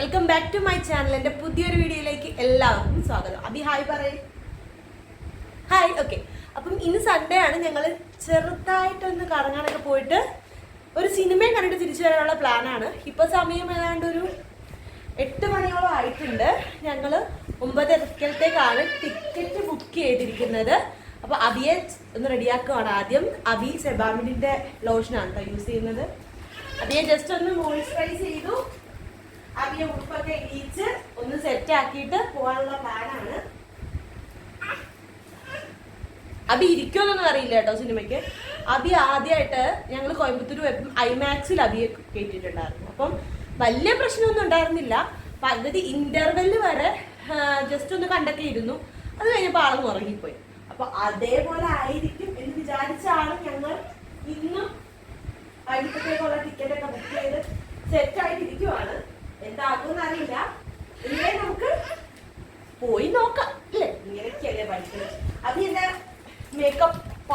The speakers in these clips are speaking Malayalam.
Welcome back to my channel പുതിയൊരു വീഡിയോയിലേക്ക് എല്ലാവർക്കും സ്വാഗതം. അഭി ഹായ് പറയ. ഹായ് ഓക്കെ അപ്പം ഇന്ന് സൺഡേ ആണ്. ഞങ്ങൾ ചെറുതായിട്ടൊന്ന് കറങ്ങാനൊക്കെ പോയിട്ട് ഒരു സിനിമയും കണ്ടിട്ട് തിരിച്ചു വരാനുള്ള പ്ലാനാണ് ഇപ്പോൾ സമയം ഏതാണ്ട് ഒരു എട്ട് മണിയോളം ആയിട്ടുണ്ട്. ഞങ്ങൾ ഒമ്പതരക്കലത്തേക്കാണ് ടിക്കറ്റ് ബുക്ക് ചെയ്തിരിക്കുന്നത്. അപ്പോൾ അബിയെ ഒന്ന് റെഡിയാക്കുവാണ് ആദ്യം. അബി സെബാമിഡിന്റെ ലോഷനാണ് കേട്ടോ യൂസ് ചെയ്യുന്നത്. അബിയെ ജസ്റ്റ് ഒന്ന് മോയിസ്ചറൈസ് ചെയ്തു. അബിയെ ഉടുപ്പൊക്കെ ഇടിച്ച് ഒന്ന് സെറ്റ് ആക്കിയിട്ട് പോകാനുള്ള പ്ലാനാണ് അബി ഇരിക്കുമെന്നൊന്നും അറിയില്ല കേട്ടോ സിനിമയ്ക്ക്. അബി ആദ്യമായിട്ട് ഞങ്ങൾ കോയമ്പത്തൂർ പോയപ്പം ഐമാക്സിൽ അബിയെ കയറ്റിയിട്ടുണ്ടായിരുന്നു അപ്പം വലിയ പ്രശ്നമൊന്നും ഉണ്ടായിരുന്നില്ല. പകുതി ഇന്റർവെൽ വരെ ജസ്റ്റ് ഒന്ന് കണ്ടൊക്കെ ഇരുന്നു. അത് കഴിഞ്ഞപ്പോൾ ആളും ഉറങ്ങിപ്പോയി. അപ്പൊ അതേപോലെ ആയിരിക്കും എന്ന് വിചാരിച്ചാണ് ഞങ്ങൾ ഇന്നും അടുത്തേക്കുള്ള ടിക്കറ്റ് ഒക്കെ ബുക്ക് ചെയ്ത് സെറ്റ്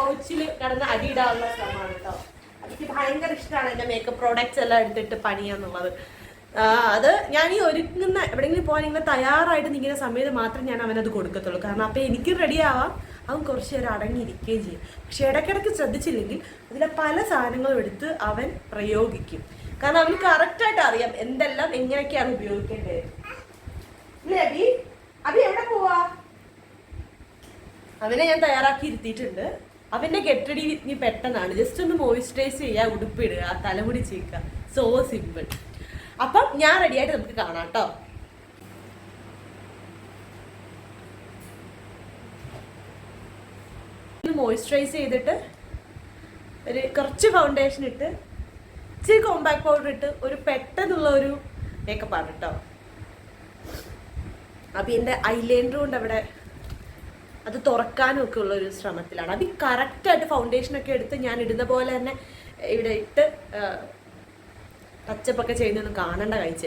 പൗച്ചിൽ കിടന്ന് അടിയിടാവുന്ന ശ്രമമാണ് കേട്ടോ എനിക്ക് ഭയങ്കര ഇഷ്ടമാണ് എന്റെ മേക്കപ്പ് പ്രോഡക്റ്റ്സ് എല്ലാം എടുത്തിട്ട് പണിയാന്നുള്ളത്. അത് ഞാൻ ഈ ഒരുങ്ങുന്ന എവിടെയെങ്കിലും പോകാൻ ഇങ്ങനെ തയ്യാറായിട്ട് നിൽക്കുന്ന സമയത്ത് മാത്രം ഞാൻ അവനത് കൊടുക്കത്തുള്ളൂ. കാരണം അപ്പം എനിക്ക് റെഡി ആവാം. അവൻ കുറച്ച് നേരം അടങ്ങിയിരിക്കുകയും ചെയ്യും. പക്ഷെ ഇടയ്ക്കിടയ്ക്ക് ശ്രദ്ധിച്ചില്ലെങ്കിൽ അതിലെ പല സാധനങ്ങളും എടുത്ത് അവൻ പ്രയോഗിക്കും. കാരണം അവന് കറക്റ്റായിട്ട് അറിയാം എന്തെല്ലാം എങ്ങനെയൊക്കെയാണ് ഉപയോഗിക്കേണ്ടത്. അബി എവിടെ പോവാ? അവനെ ഞാൻ തയ്യാറാക്കി ഇരുത്തിയിട്ടുണ്ട്. അവന്റെ കെട്ടടി നീ പെട്ടെന്നാണ്. ജസ്റ്റ് ഒന്ന് മോയിസ്ചറൈസ് ചെയ്യുക ഉടുപ്പിടുക തലമുടി ചീക്കുക. സോ സിമ്പിൾ അപ്പം ഞാൻ റെഡി ആയിട്ട് നമുക്ക് കാണാം കേട്ടോ മോയിസ്ചറൈസ് ചെയ്തിട്ട് ഒരു കുറച്ച് ഫൗണ്ടേഷൻ ഇട്ട് ഇച്ചിരി കോമ്പാക്ട് പൗഡർ ഇട്ട് ഒരു പെട്ടെന്നുള്ള ഒരു മേക്കപ്പാണ് കേട്ടോ അപ്പം എന്റെ ഐലൈനർ കൊണ്ട് അവിടെ. അത് തുറക്കാനും ഒക്കെ ഉള്ള ഒരു ശ്രമത്തിലാണ് അത് കറക്റ്റായിട്ട് ഫൗണ്ടേഷൻ ഒക്കെ എടുത്ത് ഞാൻ ഇടുന്ന പോലെ തന്നെ ഇവിടെ ഇട്ട് ടച്ചപ്പ് ഒക്കെ ചെയ്യുന്നൊന്നും കാണണ്ട കഴിച്ച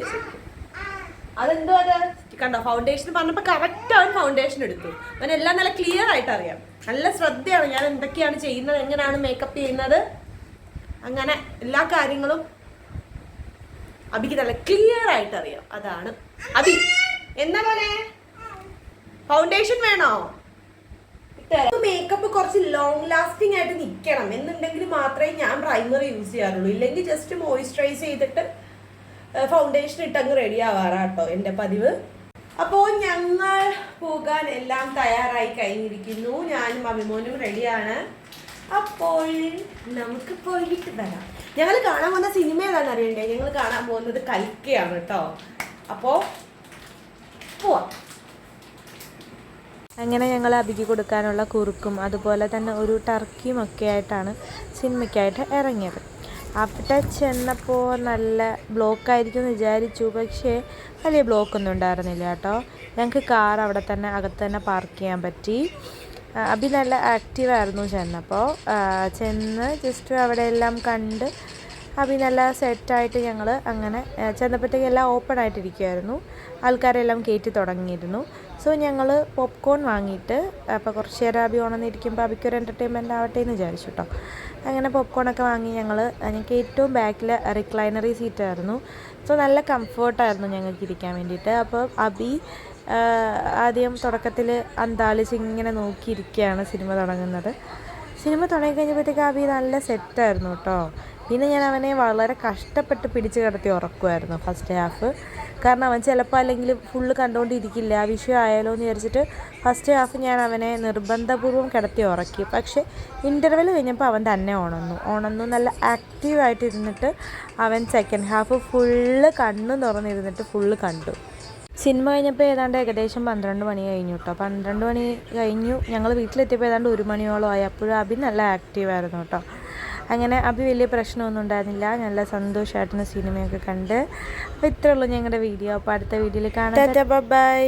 അതെന്തോ അത് കണ്ടോ? ഫൗണ്ടേഷൻ പറഞ്ഞപ്പോൾ കറക്റ്റ് അവൻ ഫൗണ്ടേഷൻ എടുത്തു. അവൻ എല്ലാം നല്ല ക്ലിയർ ആയിട്ട് അറിയാം. നല്ല ശ്രദ്ധയാണ് ഞാൻ എന്തൊക്കെയാണ് ചെയ്യുന്നത് എങ്ങനെയാണ് മേക്കപ്പ് ചെയ്യുന്നത്. അങ്ങനെ എല്ലാ കാര്യങ്ങളും അബിക്ക് നല്ല ക്ലിയർ ആയിട്ട് അറിയാം. അതാണ്. അബി എന്താ പോലെ ഫൗണ്ടേഷൻ വേണോ? മേക്കപ്പ് കുറച്ച് ലോങ് ലാസ്റ്റിംഗ് ആയിട്ട് നിൽക്കണം എന്നുണ്ടെങ്കിൽ മാത്രമേ ഞാൻ പ്രൈമർ യൂസ് ചെയ്യാറുള്ളൂ. ഇല്ലെങ്കിൽ ജസ്റ്റ് മോയിസ്ചറൈസ് ചെയ്തിട്ട് ഫൗണ്ടേഷൻ ഇട്ടങ്ങ് റെഡി ആവാറാട്ടോ എന്റെ പതിവ്. അപ്പോൾ ഞങ്ങൾ പോകാൻ എല്ലാം തയ്യാറായി കഴിഞ്ഞിരിക്കുന്നു. ഞാനും അഭിമോനും റെഡിയാണ് അപ്പോൾ നമുക്ക് പോയിട്ട് വരാം. ഞങ്ങൾ കാണാൻ പോകുന്ന സിനിമ ഏതാണെന്ന് അറിയണ്ടേ? ഞങ്ങൾ കാണാൻ പോകുന്നത് കൽക്കയാണ് കേട്ടോ അപ്പോൾ പോവാം. അങ്ങനെ ഞങ്ങൾ അബിക്ക് കൊടുക്കാനുള്ള കുറുക്കും അതുപോലെ തന്നെ ഒരു ടർക്കിയും ഒക്കെ ആയിട്ടാണ് സിനിമയ്ക്കായിട്ട് ഇറങ്ങിയത്. അവിടെ ചെന്നപ്പോൾ നല്ല ബ്ലോക്കായിരിക്കും എന്ന് വിചാരിച്ചു. പക്ഷേ വലിയ ബ്ലോക്കൊന്നും ഉണ്ടായിരുന്നില്ല കേട്ടോ. ഞങ്ങൾക്ക് കാർ അവിടെ തന്നെ അകത്ത് തന്നെ പാർക്ക് ചെയ്യാൻ പറ്റി. അബി നല്ല ആക്റ്റീവായിരുന്നു ചെന്നപ്പോൾ. ചെന്ന് ജസ്റ്റ് അവിടെ എല്ലാം കണ്ട് അബി നല്ല സെറ്റായിട്ട് ഞങ്ങൾ അങ്ങനെ ചെന്നപ്പോഴത്തേക്കെല്ലാം ഓപ്പൺ ആയിട്ടിരിക്കുമായിരുന്നു ആൾക്കാരെല്ലാം കയറ്റി തുടങ്ങിയിരുന്നു. സോ ഞങ്ങൾ പോപ്കോൺ വാങ്ങിയിട്ട് അപ്പോൾ കുറച്ച് നേരം അബി ഉണർന്നിരിക്കുമ്പോൾ അബിക്ക് ഒരു എന്റർടൈൻമെന്റ് ആവട്ടെ എന്ന് വിചാരിച്ചു കേട്ടോ അങ്ങനെ പോപ്കോണൊക്കെ വാങ്ങി ഞങ്ങൾ ഞങ്ങൾക്ക് ഏറ്റവും ബാക്കിൽ റിക്ലൈനറി സീറ്റായിരുന്നു സോ നല്ല കംഫേർട്ടായിരുന്നു ഞങ്ങൾക്ക് ഇരിക്കാൻ വേണ്ടിയിട്ട്. അപ്പോൾ അബി ആദ്യം തുടക്കത്തിൽ അന്താളിച്ച് ഇങ്ങനെ നോക്കിയിരിക്കുകയാണ് സിനിമ തുടങ്ങുന്നത്. സിനിമ തുടങ്ങി കഴിഞ്ഞപ്പോഴത്തേക്ക് അബി നല്ല സെറ്റായിരുന്നു കേട്ടോ പിന്നെ ഞാൻ അവനെ വളരെ കഷ്ടപ്പെട്ട് പിടിച്ച് കിടത്തി ഉറക്കുമായിരുന്നു ഫസ്റ്റ് ഹാഫ് കാരണം അവൻ ചിലപ്പോൾ അല്ലെങ്കിൽ ഫുള്ള് കണ്ടുകൊണ്ടിരിക്കില്ല വിഷയം ആയാലോ എന്ന് വിചാരിച്ചിട്ട് ഫസ്റ്റ് ഹാഫ് ഞാൻ അവനെ നിർബന്ധപൂർവം കിടത്തി ഉറക്കി. പക്ഷേ ഇന്റർവെൽ കഴിഞ്ഞപ്പോൾ അവൻ തന്നെ ഉണന്നു ഉണന്നു നല്ല ആക്റ്റീവായിട്ട് ഇരുന്നിട്ട് അവൻ സെക്കൻഡ് ഹാഫ് ഫുള്ള് കണ്ണ് തുറന്നിരുന്നിട്ട് ഫുള്ള് കണ്ടു. സിനിമ കഴിഞ്ഞപ്പോൾ ഏതാണ്ട് ഏകദേശം പന്ത്രണ്ട് മണി കഴിഞ്ഞു കേട്ടോ പന്ത്രണ്ട് മണി കഴിഞ്ഞു. ഞങ്ങൾ വീട്ടിലെത്തിയപ്പോൾ ഏതാണ്ട് ഒരു മണിയോളം ആയി. അപ്പോഴും അബി നല്ല ആക്റ്റീവായിരുന്നു കേട്ടോ അങ്ങനെ അഭി വലിയ പ്രശ്നമൊന്നും ഉണ്ടായിരുന്നില്ല. നല്ല സന്തോഷമായിട്ടാണ് സിനിമയൊക്കെ കണ്ട്. അപ്പോൾ ഇത്രയുള്ളൂ ഞങ്ങളുടെ വീഡിയോ. അപ്പോൾ അടുത്ത വീഡിയോയിൽ കാണാം. ബൈ.